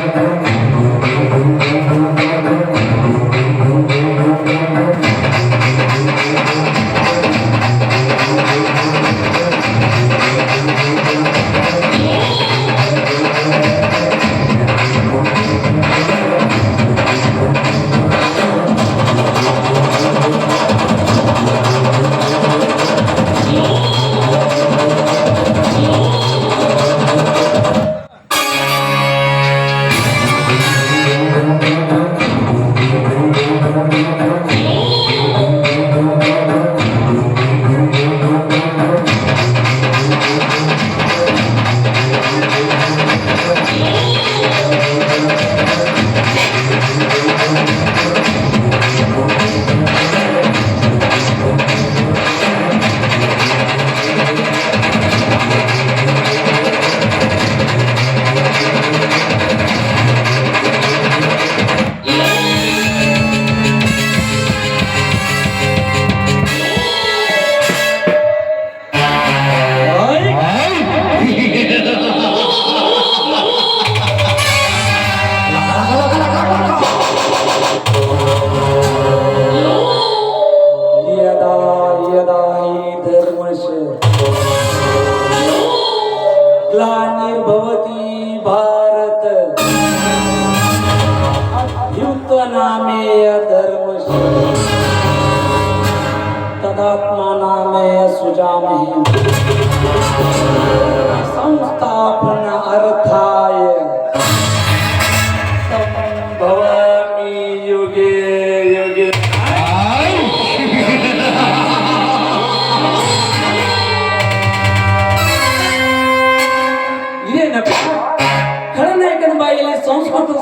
Amen. મળશે ગ્લાનિર્ભવતી ભારત. અભ્યુત નામે અધર્મ છે. તદાત્મા નામે સુજામહિ સંસ્થાપન અર્થાય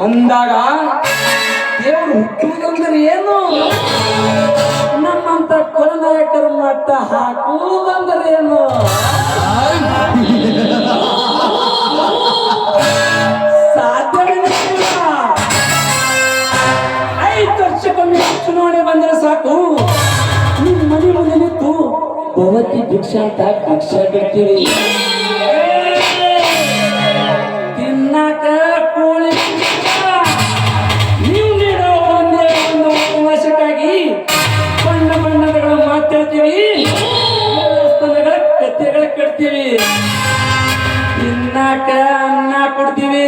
ಅಂದಾಗ ದೇವರು ಹುಟ್ಟುವುದಂದ್ರೆ ಏನು? ನಮ್ಮಂತ ಕೊಲನಾಯಕರ ಮಟ್ಟ ಹಾಕುವುದಂದ್ರೆ ಏನು? ಐದು ಸಾಕು. ನಿಮ್ಮ ಮನೆ ಮುಂದೆ ನಿಂತು ಭವತಿ ಭಿಕ್ಷಾ ಅಂತ ಭಿಕ್ಷಾ ಬಿಡ್ತೀವಿ ತಿನ್ನಾಕ ಅನ್ನ ಕೊಡ್ತೀವಿ.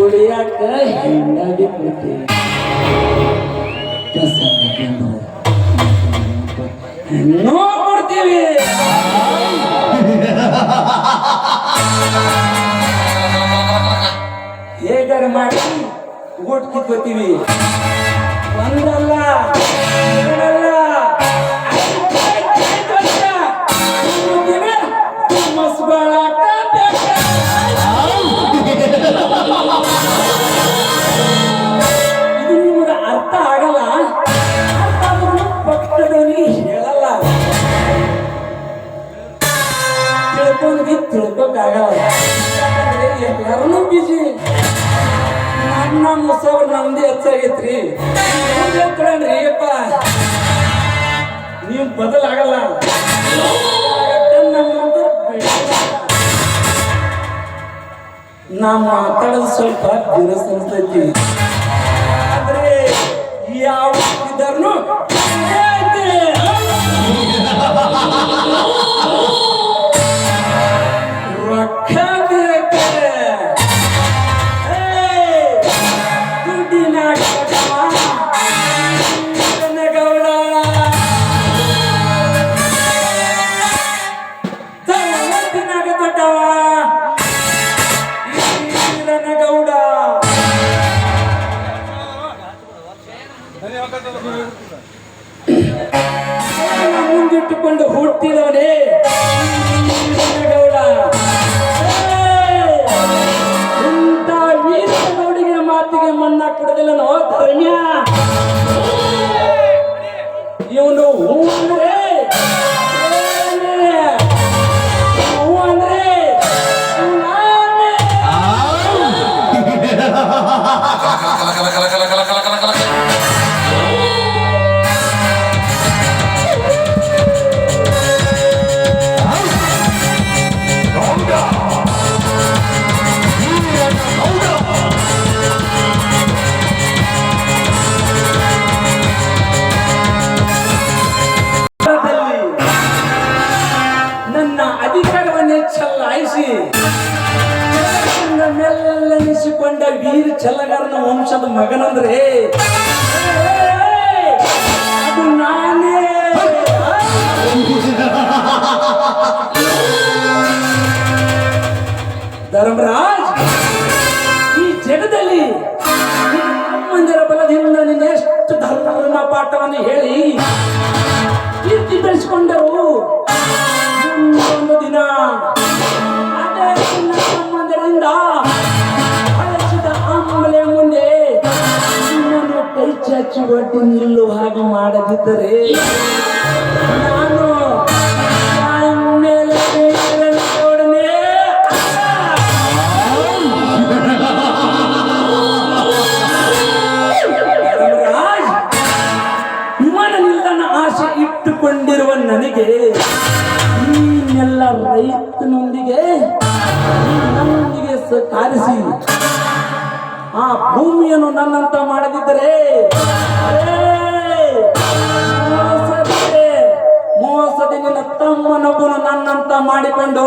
ಉಳಿಯಾಕ ಹಿಂಡಾಗಿ ಕೊಡ್ತೀವಿ. ನೋ ಕೊಡ್ತೀವಿ. ಹೇಗಾರ ಮಾಡಿ ಓಟ್ ಕಿತ್ಕೋತೀವಿ ಒಂದಲ್ಲ ತಿಳ್ಕೊಂಡ್ವಿ ತಿಳ್ಕೊಕ್ಕಾಗಲ್ಲ ಎಲ್ಲರೂ ಬಿಜಿ ನನ್ನ ಮುಸವ್ರು ನಮ್ದೇ ಹೆಚ್ಚಾಗೈತ್ರಿ ಹೇಳ್ಕೊಳ್ರಿ ಅಪ್ಪ ನೀವು ಬದಲಾಗಲ್ಲ. ನಾ ಮಾತಾಡೋದು ಸ್ವಲ್ಪ ಬಿರುಸ್ ಅನ್ಸ್ತೈತಿ. ಆದ್ರೆ ಮುಂದಿಟ್ಟುಕೊಂಡು ಈ ಮಂದಿರ ಬಲದಿಂದ ನಿನ್ನ ಎಷ್ಟು ಧರ್ಮ ಪಾಠವನ್ನು ಹೇಳಿ ಕೀರ್ತಿ ಬೆಳೆಸಿಕೊಂಡರು. ಒಂದು ದಿನ ಅದೇ ನಿನ್ನ ಸಂಬಂಧದಿಂದ ಒಟ್ಟು ಮುಂದೆ ಒಡ್ಡಿ ನಿಲ್ಲುವ ಹಾಗೆ ಮಾಡದಿದ್ದರೆ ನಾನು ರೈತನೊಂದಿಗೆ ನನ್ನೊಂದಿಗೆ ಕಾರಿಸಿ ಆ ಭೂಮಿಯನ್ನು ನನ್ನಂತ ಮಾಡದಿದ್ದರೆ ಏ, ಮೋಸದೆ ಮೋಸದೆ ನಿನ್ನ ತಮ್ಮನೊಬ್ಬನು ನನ್ನಂತ ಮಾಡಿಕೊಂಡು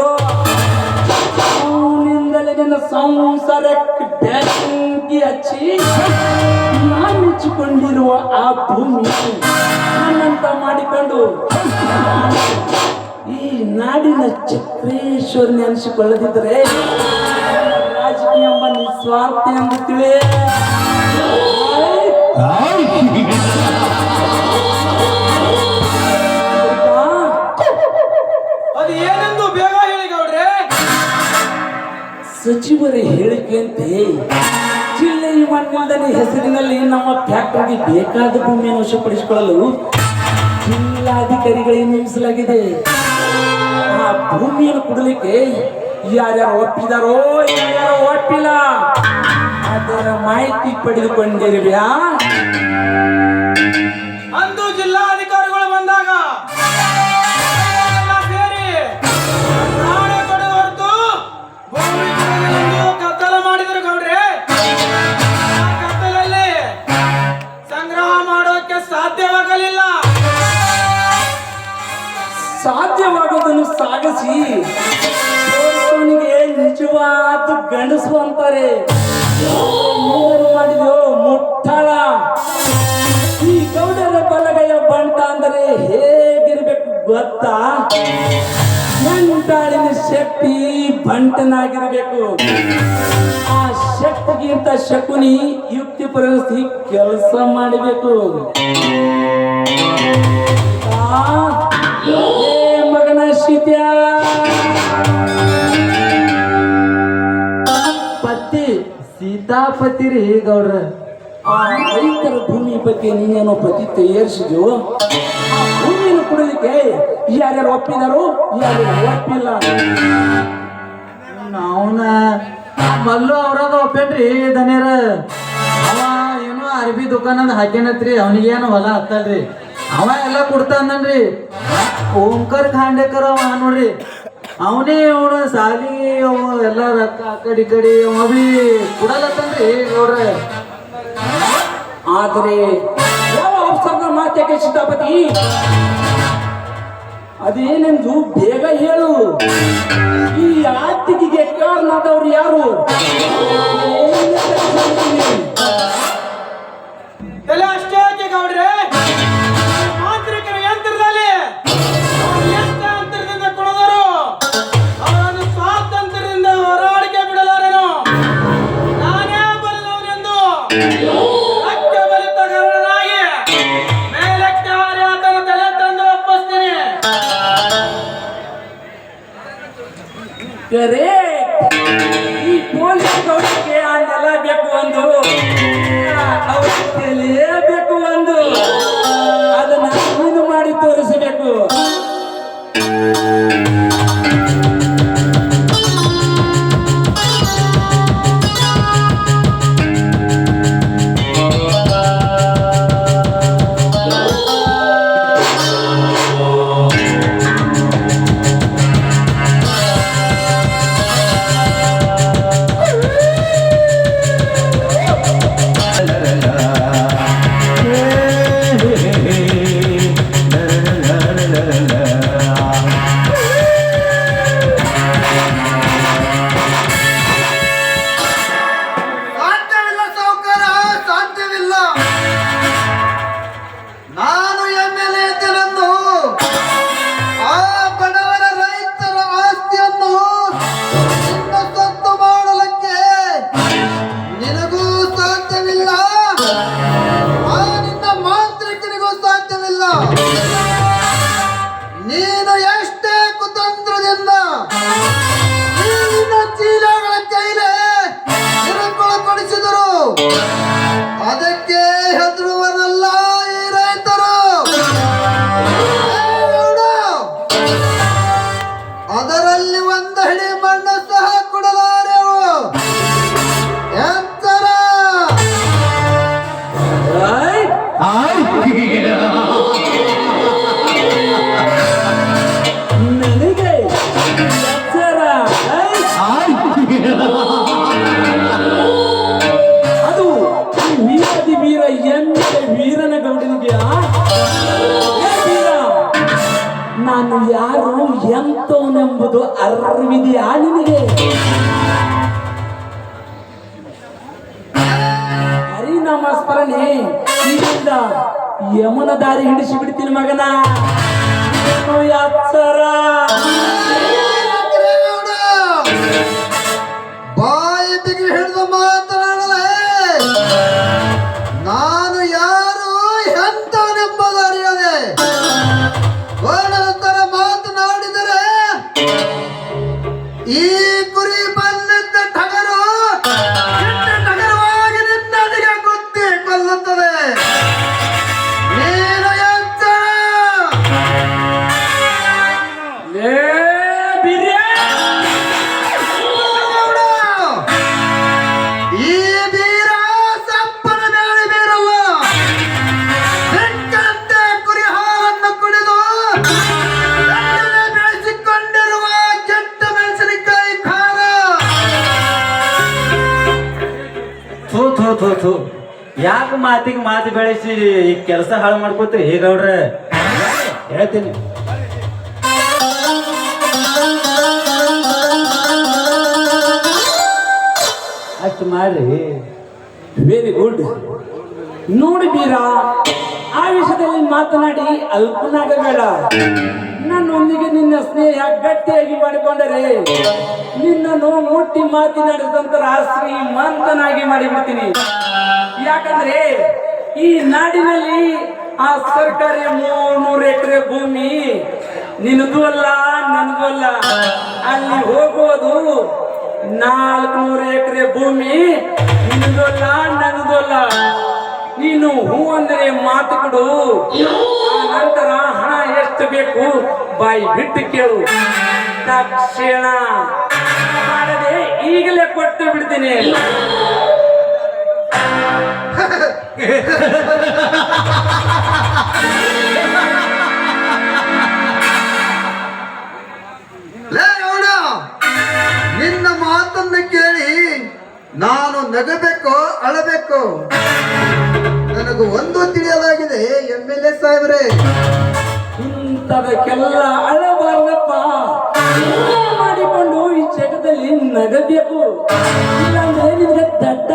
ಅವನಿಂದಲೇ ನಿನ್ನ ಸಂಸಾರಕ್ಕೆ ಬೆಂಕಿ ಹಚ್ಚಿ ನಾನು ಆ ಭೂಮಿ ನನ್ನಂತ ಮಾಡಿಕೊಂಡು ನಾಡಿನ ಚಕ್ರೇಶ್ವರನ ಅನಿಸಿಕೊಳ್ಳದಿದ್ದರೆ ರಾಜಕೀಯ ಎಂಬ ನಿಸ್ವಾರ್ಥ ಎಂದು ತಿಳಿ ಅದು ಏನೆಂದು ಬೇಗ ಹೇಳಿ ಗೌಡ್ರೆ? ಸಚಿವರ ಹೇಳಿಕೆಯಂತೆ ಜಿಲ್ಲೆ ಮಂಡಲದಲ್ಲಿ ಹೆಸರಿನಲ್ಲಿ ನಮ್ಮ ಫ್ಯಾಕ್ಟರಿಗೆ ಬೇಕಾದ ಭೂಮಿಯನ್ನು ವಶಪಡಿಸಿಕೊಳ್ಳಲು ಜಿಲ್ಲಾಧಿಕಾರಿಗಳಿಗೆ ನೇಮಿಸಲಾಗಿದೆ. ಭೂಮಿಯನ್ನು ಕೊಡಲಿಕ್ಕೆ ಯಾರ್ಯಾರು ಒಪ್ಪಿದಾರೋ, ಯಾರ್ಯಾರು ಒಪ್ಪಿಲ್ಲ? ಅದರ ಮಾಹಿತಿ ಪಡೆದುಕೊಂಡಿರ್ಯಾ ಅಂದು ಜಿಲ್ಲಾಧಿಕಾರಿಗಳು ಬಂದಾಗ ಸೇರಿ ಕತ್ತಲ ಗೌಡ್ರೆ. ಕತ್ತಲಲ್ಲಿ ಸಂಗ್ರಹ ಮಾಡೋಕೆ ಸಾಧ್ಯವಾಗಲಿಲ್ಲ. ಸಾಗಿಸಿ ನಿಜವಾದ ಗಂಡಸು ಅಂತಾರೆ. ಮೂರು ಮುಟ್ಟಾಳ. ಈ ಗೌಡರ ಬಲಗೈಯ ಬಂಟ ಅಂದರೆ ಹೇಗಿರ್ಬೇಕು ಗೊತ್ತಾ? ಎಂಟಾಳಿನ ಶಕ್ತಿ ಬಂಟನಾಗಿರಬೇಕು. ಆ ಶಕ್ತಿಗಿಂತ ಶಕುನಿ ಯುಕ್ತಿ ಕೆಲಸ ಮಾಡಬೇಕು. ಆ, ಏ ಪತ್ತಿ ಸೀತಾಪತಿ ರೀ ಗೌಡ್ರ. ಆ ರೈತರ ಭೂಮಿ ಬಗ್ಗೆ ನೀನೇನೋ ಪತಿ ಆ ಭೂಮಿಯನ್ನು ಕೊಡಲಿಕ್ಕೆ ಯಾರ್ಯಾರು ಒಪ್ಪಿದಾರು, ಯಾರ್ಯಾರು ಒಪ್ಪಿಲ್ಲ. ಅವನ ಮಲ್ಲು ಅವ್ರದ ಒಪ್ಪೇನ್ರಿ ದನಿಯರ ಅವ ಏನೋ ಅರ್ಬಿ ದುಕಾನದ ಹಾಕ್ಯಾನತ್ರಿ, ಅವನಿಗೇನು ಹೊಲ ಹತ್ತಲ್ರಿ. ಅವ ಎಲ್ಲ ಕೊಡ್ತಾನನ್ರಿ. ಓಂಕರ್ ಖಾಂಡೇಕರ್ ಅವ ನೋಡ್ರಿ. ಅವನೇ ಅವನ ಸಾಲಿ, ಅವ ಎಲ್ಲ ರೊಕ್ಕ ಆ ಕಡೆ ಈ ಕಡೆ ಅವ ಬಿ ಕೊಡಲತ್ತನ್ರಿ ನೋಡ್ರಿ ಆದರೆ ಯಾವ ಮಾತ್ಯಾಕೆ ಸೀತಾಪತಿ ಅದೇನೆಂದು ಬೇಗ ಹೇಳು. ಈ ಆತಿಗೆ ಕಾರಣದವ್ರು ಯಾರು? ಥೂ ಥೂ ಥೂ. ಯಾಕೆ ಮಾತಿಗೆ ಮಾತು ಬೆಳೆಸಿ ಈ ಕೆಲಸ ಹಾಳು ಮಾಡ್ಕೋತೀರಿ? ಹೇಗೌಡ್ರೆ ಹೇಳ್ತೀನಿ. ಅಷ್ಟು ಮಾಡ್ರಿ. ವೆರಿ ಗುಡ್ ನೋಡಿ ಬೀರ ಆ ವಿಷಯದಲ್ಲಿ ಮಾತನಾಡಿ ಅಲ್ಪನಾಗಬೇಡ. ನನ್ನೊಂದಿಗೆ ನಿನ್ನ ಸ್ನೇಹ ಗಟ್ಟಿಯಾಗಿ ಮಾಡಿಕೊಂಡರೆ ನಿನ್ನನ್ನು ಮುಟ್ಟಿ ಮಾತನಾಡಿದಂತರ ಶ್ರೀಮಂತನಾಗಿ ಮಾಡಿಬಿಡ್ತೀನಿ. ಯಾಕಂದ್ರೆ ಈ ನಾಡಿನಲ್ಲಿ ಆ ಸರ್ಕಾರಿ ಮೂರ್ನೂರು ಎಕರೆ ಭೂಮಿ ನಿನ್ನದು ಅಲ್ಲ, ನನಗೂ ಅಲ್ಲ. ಅಲ್ಲಿ ಹೋಗುವುದು ನಾಲ್ಕುನೂರು ಎಕರೆ ಭೂಮಿ ನಿನ್ನದು ಅಲ್ಲ ನನ್ನದು ಅಲ್ಲ. ನೀನು ಹೂ ಅಂದರೆ ಮಾತು ಕೊಡು. ನಂತರ ಹಣ ಎಷ್ಟು ಬೇಕು ಬಾಯಿ ಬಿಟ್ಟು ಕೇಳು. ತಕ್ಷಣ. ಮಾಡದೆ ಈಗಲೇ ಕೊಟ್ಟು ಬಿಡ್ತೀನಿ. ನಿನ್ನ ಮಾತನ್ನು ಕೇಳಿ ನಾನು ನಗಬೇಕು, ಅಳಬೇಕು. ನನಗೂ ಒಂದು ತಿಳಿಯಲಾಗಿದೆ, ಎಂ ಎಲ್ ಎ ಸಾಹೇಬ್ರೆ. ಇಂಥದಕ್ಕೆಲ್ಲ ಅಳಬಾರ್ದಪ್ಪ. ಮಾಡಿಕೊಂಡು ಈ ಜಗದಲ್ಲಿ ನಗಬೇಕು. ಇಲ್ಲಾಂದ್ರೆ ನಿಮ್ಗೆ ದಡ್ಡ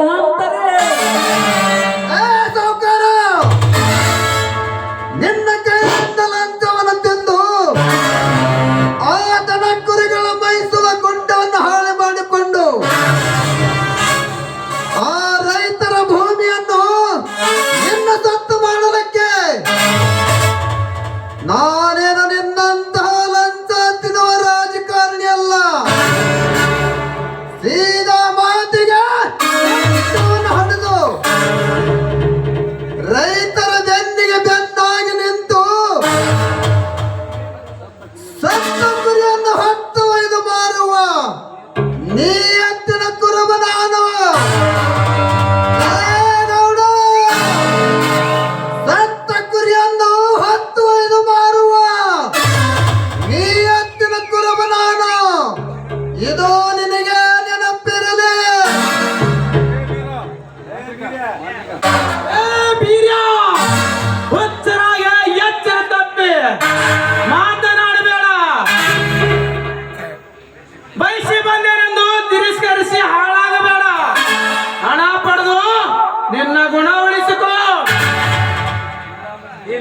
네.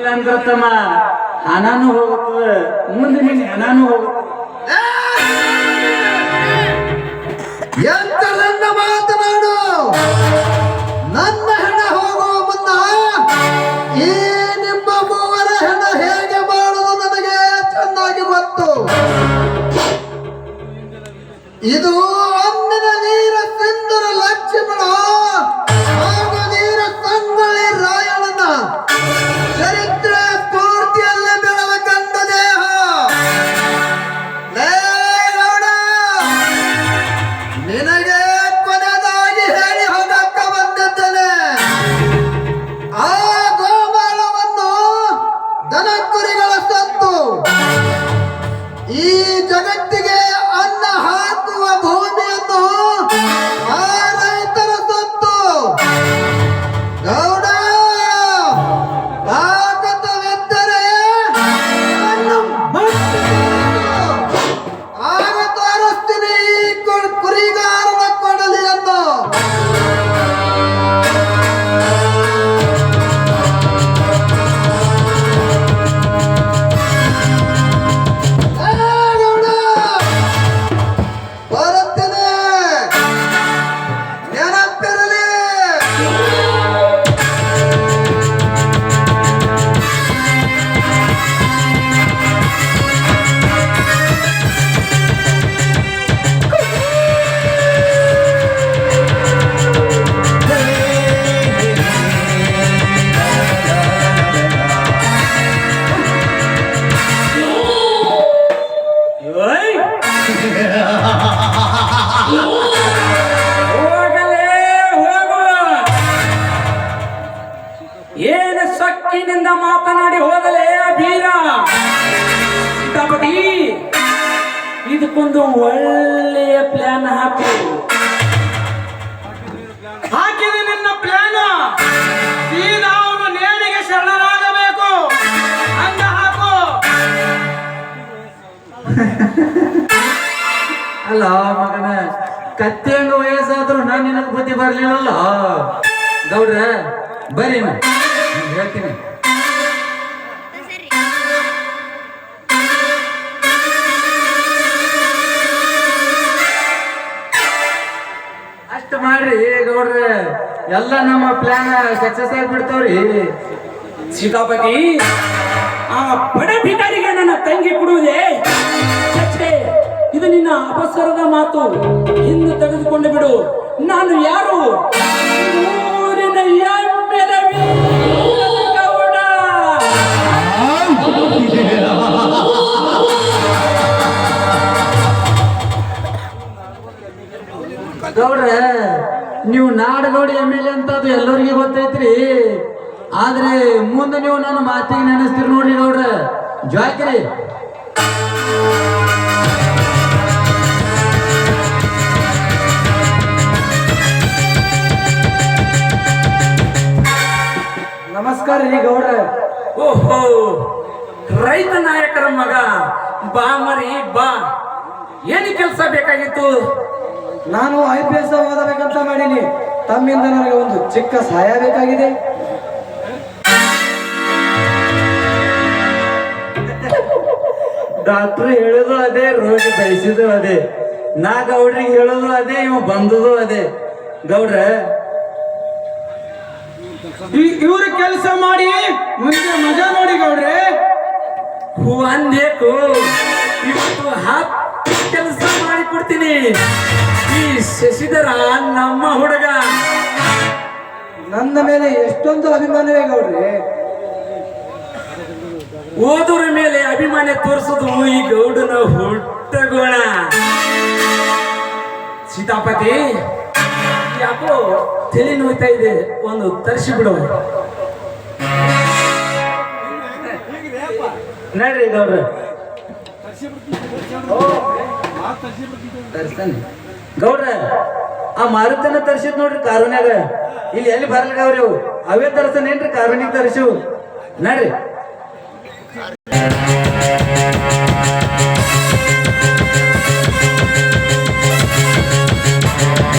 ಇಲ್ಲ ಅಂದ್ರೆ ತಮ್ಮ ಹಣನು ಹೋಗುತ್ತದ. ಮುಂದೆ ನಿನ್ನ ಹಣನು ಹೋಗುತ್ತದೆ. ಎಂತರನ್ನ ಮಾತನಾಡು? ನನ್ನ ಹೆಣ ಹೋಗುವ ಮುನ್ನ ಈ ನಿಮ್ಮ ಮೂವರ ಹೆಣ ಹೇಗೆ ಮಾಡುವುದು ನನಗೆ ಚೆನ್ನಾಗಿ ಗೊತ್ತು. ಇದು ಒಳ್ಳೆಯ ಪ್ಲಾನ್ ಹಾಕಿ. ಹಾಕಿದೆ ನಿನ್ನ ಪ್ಲಾನ್ ಅವನು ನೇಣಿಗೆ ಶರಣರಾಗಬೇಕು. ಹಂಗ ಹಾಕು. ಅಲ್ಲ ಮಗನ ಕತ್ತೆ ಹಂಗ ವಯಸ್ಸಾದ್ರು ನಾನು ನಿನಗೆ ಬುದ್ಧಿ ಬರ್ಲಿಲ್ಲಲ್ಲ? ಗೌಡ್ರ ಬರೀ ಹೇಳ್ತೀನಿ. ಮಾಡ್ರಿ ಗೌಡ್ರ ಎಲ್ಲ ನಮ್ಮ ಪ್ಲಾನ್ ಸಕ್ಸಸ್ ಆಗ್ಬಿಡ್ತಾವ್ರಿ. ಸೀತಾಪತಿ ಆ ಬಡ ಭಿಕಾರಿಗೆ ನನ್ನ ತಂಗಿ ಕೊಡುವುದೇ? ಇದು ನಿನ್ನ ಅಪಸರದ ಮಾತು. ಹಿಂದೆ ತೆಗೆದುಕೊಂಡು ಬಿಡು. ನಾನು ಯಾರು? ಊರಿನ ಗೌಡ್ರ ನೀವು ನಾಡಗೌಡ ಎಂ ಎಲ್ ಎ ಅಂತ ಅದು ಎಲ್ಲರಿಗೂ ಗೊತ್ತೈತ್ರಿ. ಆದ್ರೆ ಮುಂದೆ ನೀವು ನನ್ನ ಮಾತಿಗೆ ನೆನೆಸ್ತೀರಿ ನೋಡ್ರಿ ಗೌಡ್ರ. ಜಾಯ್ಕ್ರಿ ನಮಸ್ಕಾರ ರೀ ಗೌಡ್ರ. ಓಹೋ, ರೈತ ನಾಯಕರ ಮಗ ಬಾ ಮರಿ ಬಾ. ಏನು ಕೆಲಸ ಬೇಕಾಗಿತ್ತು? ನಾನು ಐ ಪಿ ಎಸ್ ಓದಬೇಕಂತ ಮಾಡೀನಿ. ತಮ್ಮಿಂದ ನನಗೆ ಒಂದು ಚಿಕ್ಕ ಸಹಾಯ ಬೇಕಾಗಿದೆ. ಡಾಕ್ಟ್ರು ಹೇಳೋದು ಅದೇ ರೋಗಿ ಬಯಸಿದ್ರು ಅದೇ. ನಾ ಗೌಡ್ರಿಗೆ ಹೇಳೋದು ಅದೇ ಇವ ಬಂದದು ಅದೇ. ಗೌಡ್ರ ಇವ್ರ ಕೆಲಸ ಮಾಡಿ ಮುಂದೆ ಮಜಾ ನೋಡಿ ಗೌಡ್ರೆ. ಹೂ ಅಂದೇಕು ಇವತ್ತು ಹತ್ತು ಕೆಲಸ ಮಾಡಿ ಕೊಡ್ತೀನಿ ಈ ಶಶಿಧರ ನಮ್ಮ ಹುಡುಗ. ನನ್ನ ಮೇಲೆ ಎಷ್ಟೊಂದು ಅಭಿಮಾನವೇ ಗೌರಿ ಓದೋರ ಮೇಲೆ ಅಭಿಮಾನ ತೋರಿಸೋದು ಈ ಗೌಡನ ಹುಟ್ಟ ಗುಣ ಸೀತಾಪತಿ ಯಾಕೋ ತಲೆ ನೋಯ್ತಾ ಇದೆ? ಒಂದು ತರಿಸಿ ಬಿಡು. ನಡ್ರಿ ಗೌಡ್ರ. ತರ್ಸ್ತಾನೆ. ಗೌಡ್ರ, ಆ ಮಾರುತನ ತರ್ಸಿದ್ ನೋಡ್ರಿ ಕಾರುನ್ಯಾಗ ಇಲ್ಲಿ ಎಲ್ಲಿ ಬರ್ಲಿಕ್ಕಾವ್ರಿ ಅವು? ಅವೇ ತರಿಸ್ತಾನೇನ್ರಿ ಕಾರುನಿಗೆ ತರಿಸು ನಡ್ರಿ.